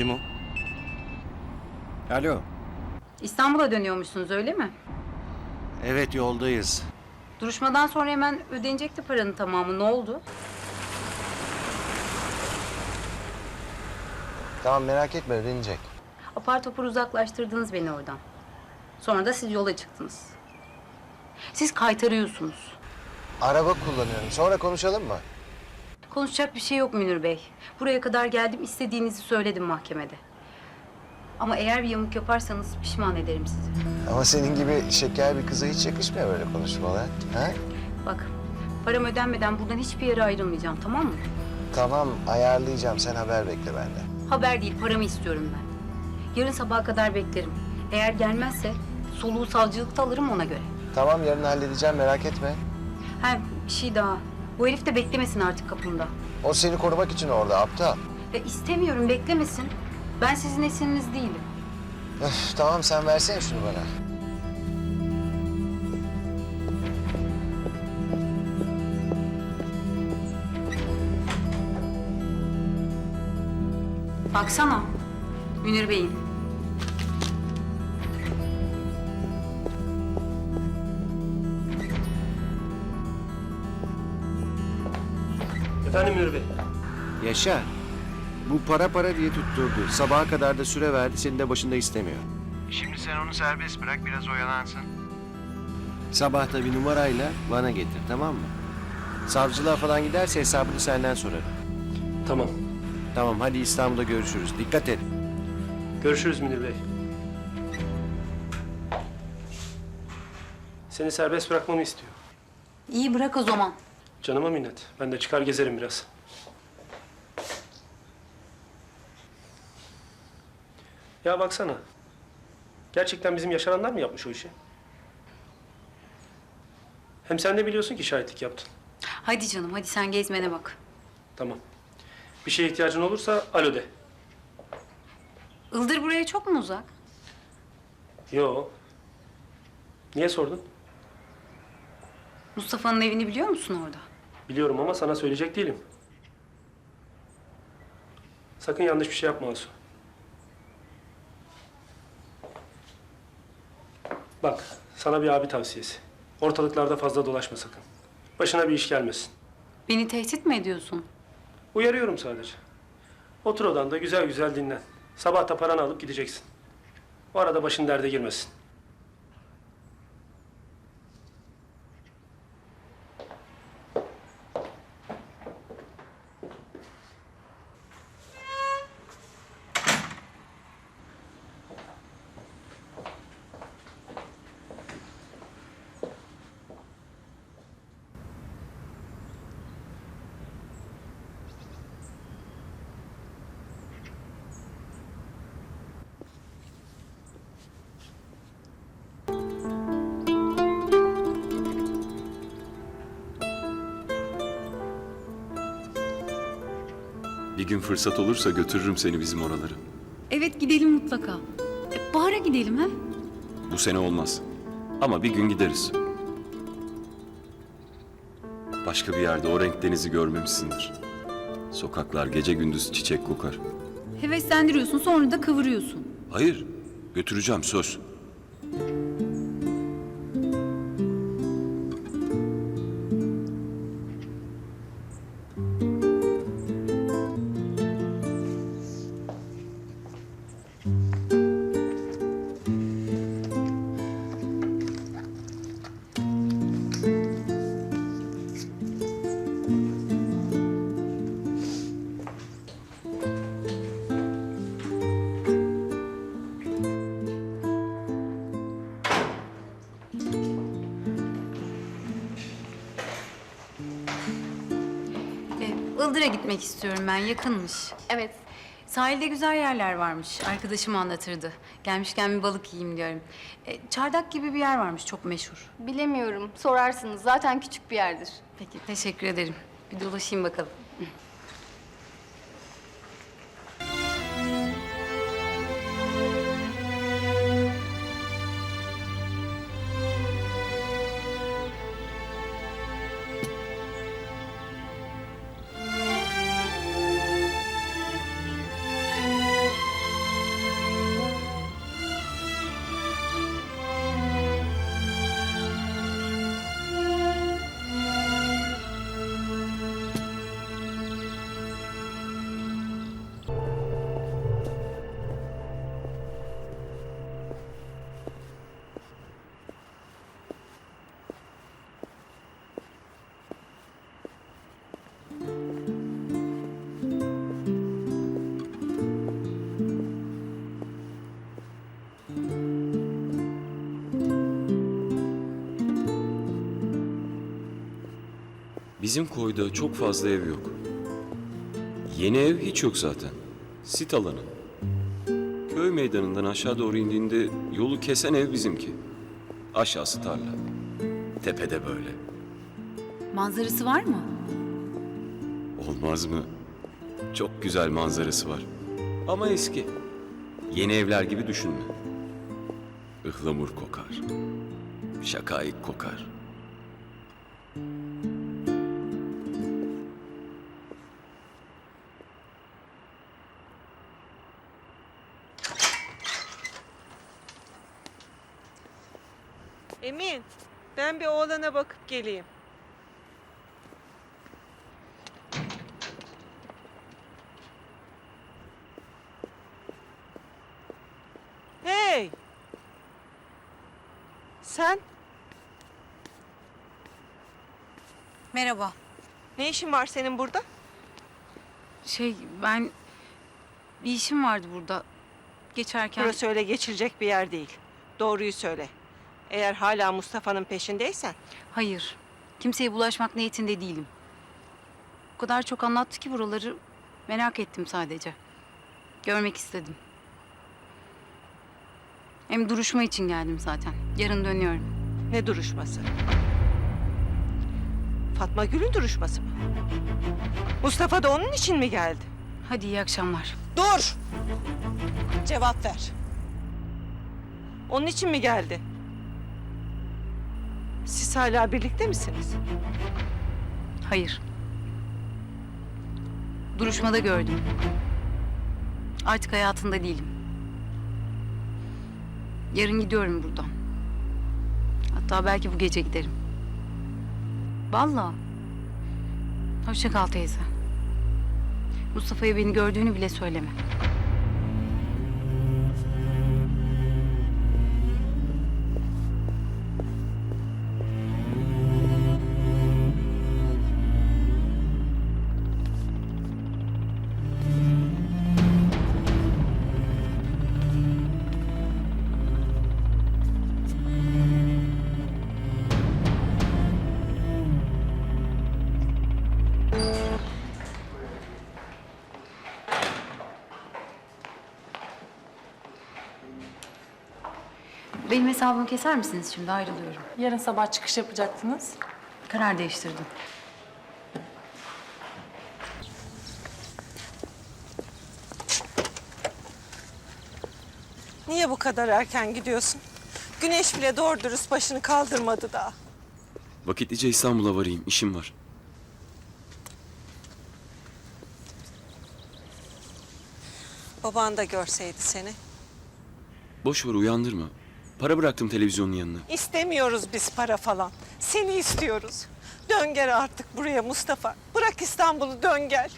Kim o? Alo. İstanbul'a dönüyormuşsunuz öyle mi? Evet yoldayız. Duruşmadan sonra hemen ödenecekti paranın tamamı. Ne oldu? Tamam merak etme ödenecek. Apar topar uzaklaştırdınız beni oradan. Sonra da siz yola çıktınız. Siz kaytarıyorsunuz. Araba kullanıyorum. Sonra konuşalım mı? Konuşacak bir şey yok Münir Bey. Buraya kadar geldim, istediğinizi söyledim mahkemede. Ama eğer bir yamuk yaparsanız pişman ederim sizi. Ama senin gibi şeker bir kıza hiç yakışmıyor böyle konuşmalar. Ha? Bak, param ödenmeden buradan hiçbir yere ayrılmayacağım, tamam mı? Tamam ayarlayacağım. Sen haber bekle benden. Haber değil, paramı istiyorum ben. Yarın sabaha kadar beklerim. Eğer gelmezse soluğu savcılıkta alırım ona göre. Tamam yarın halledeceğim merak etme. Ha, bir şey daha. Bu herif de beklemesin artık kapımda. O seni korumak için orada aptal. Ya istemiyorum, beklemesin. Ben sizin esiriniz değilim. Öf, tamam sen versene şunu bana. Baksana, Münir Bey'in. Efendim Münir Bey. Yaşar. Bu para para diye tutturdu. Sabaha kadar da süre verdi. Senin de başında istemiyor. Şimdi sen onu serbest bırak biraz oyalansın. Sabah da bir numarayla bana getir tamam mı? Savcılığa falan giderse hesabını senden sorarım. Tamam. Tamam hadi İstanbul'da görüşürüz. Dikkat et. Görüşürüz Münir Bey. Seni serbest bırakmamı istiyor. İyi bırak o zaman. Canıma minnet. Ben de çıkar gezerim biraz. Ya baksana. Gerçekten bizim yaşananlar mı yapmış o işi? Hem sen de biliyorsun ki şahitlik yaptın. Hadi canım, hadi sen gezmene bak. Tamam. Bir şeye ihtiyacın olursa alo de. Ildır buraya çok mu uzak? Yo. Niye sordun? Mustafa'nın evini biliyor musun orada? Biliyorum ama sana söyleyecek değilim. Sakın yanlış bir şey yapma Asu. Bak, sana bir abi tavsiyesi. Ortalıklarda fazla dolaşma sakın. Başına bir iş gelmesin. Beni tehdit mi ediyorsun? Uyarıyorum sadece. Otur odanda güzel güzel dinlen. Sabah da paranı alıp gideceksin. O arada başın derde girmesin. Bir gün fırsat olursa götürürüm seni bizim oraları. Evet gidelim mutlaka. E, Bahar'a gidelim ha? Bu sene olmaz. Ama bir gün gideriz. Başka bir yerde o renk denizi görmemişsindir. Sokaklar gece gündüz çiçek kokar. Heveslendiriyorsun sonra da kıvırıyorsun. Hayır, götüreceğim söz. Ildır'a gitmek istiyorum ben yakınmış. Evet. Sahilde güzel yerler varmış. Arkadaşım anlatırdı. Gelmişken bir balık yiyeyim diyorum. E, çardak gibi bir yer varmış çok meşhur. Bilemiyorum. Sorarsınız. Zaten küçük bir yerdir. Peki teşekkür ederim. Bir dolaşayım bakalım. Bizim koyda çok fazla ev yok. Yeni ev hiç yok zaten. Sit alanı. Köy meydanından aşağı doğru indiğinde yolu kesen ev bizimki. Aşağısı tarla. Tepede böyle. Manzarası var mı? Olmaz mı? Çok güzel manzarası var. Ama eski. Yeni evler gibi düşünme. Ihlamur kokar. Şakayık kokar. Emin, ben bir oğlana bakıp geleyim. Hey! Sen Merhaba. ne işin var senin burada? Şey ben bir işim vardı burada. Geçerken Burası öyle geçilecek bir yer değil. Doğruyu söyle. Eğer hala Mustafa'nın peşindeysen hayır. Kimseye bulaşmak niyetinde değilim. O kadar çok anlattı ki buraları merak ettim sadece. Görmek istedim. Hem duruşma için geldim zaten. Yarın dönüyorum. ne duruşması? Fatma Gül'ün duruşması mı? Mustafa da onun için mi geldi? Hadi iyi akşamlar. Dur! Cevap ver. Onun için mi geldi? Siz hala birlikte misiniz? Hayır. Duruşmada gördüm. Artık hayatında değilim. Yarın gidiyorum buradan. Hatta belki bu gece giderim. Vallahi. Hoşça kal teyze. Mustafa'ya beni gördüğünü bile söyleme. Benim hesabımı keser misiniz şimdi? Ayrılıyorum. Yarın sabah çıkış yapacaktınız. Karar değiştirdim. Niye bu kadar erken gidiyorsun? Güneş bile doğru dürüst başını kaldırmadı daha. Vakitlice İstanbul'a varayım. işim var. Baban da görseydi seni. Boş ver uyandırma. Para bıraktım televizyonun yanına. İstemiyoruz biz para falan. Seni istiyoruz. Dön gel artık buraya Mustafa. Bırak İstanbul'u dön gel.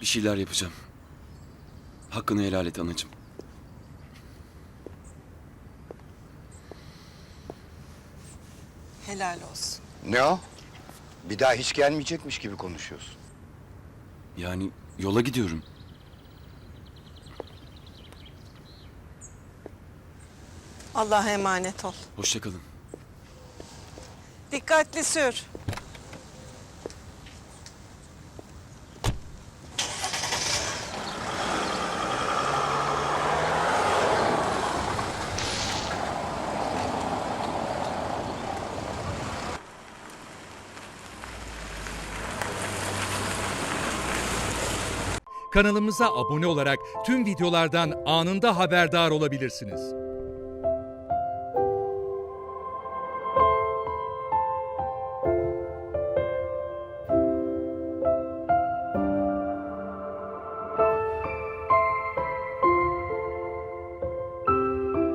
Bir şeyler yapacağım. Hakkını helal et anacığım. Helal olsun. Ne o? Bir daha hiç gelmeyecekmiş gibi konuşuyorsun. Yani yola gidiyorum. Allah'a emanet ol. Hoşça kalın. Dikkatli sür. Kanalımıza abone olarak tüm videolardan anında haberdar olabilirsiniz.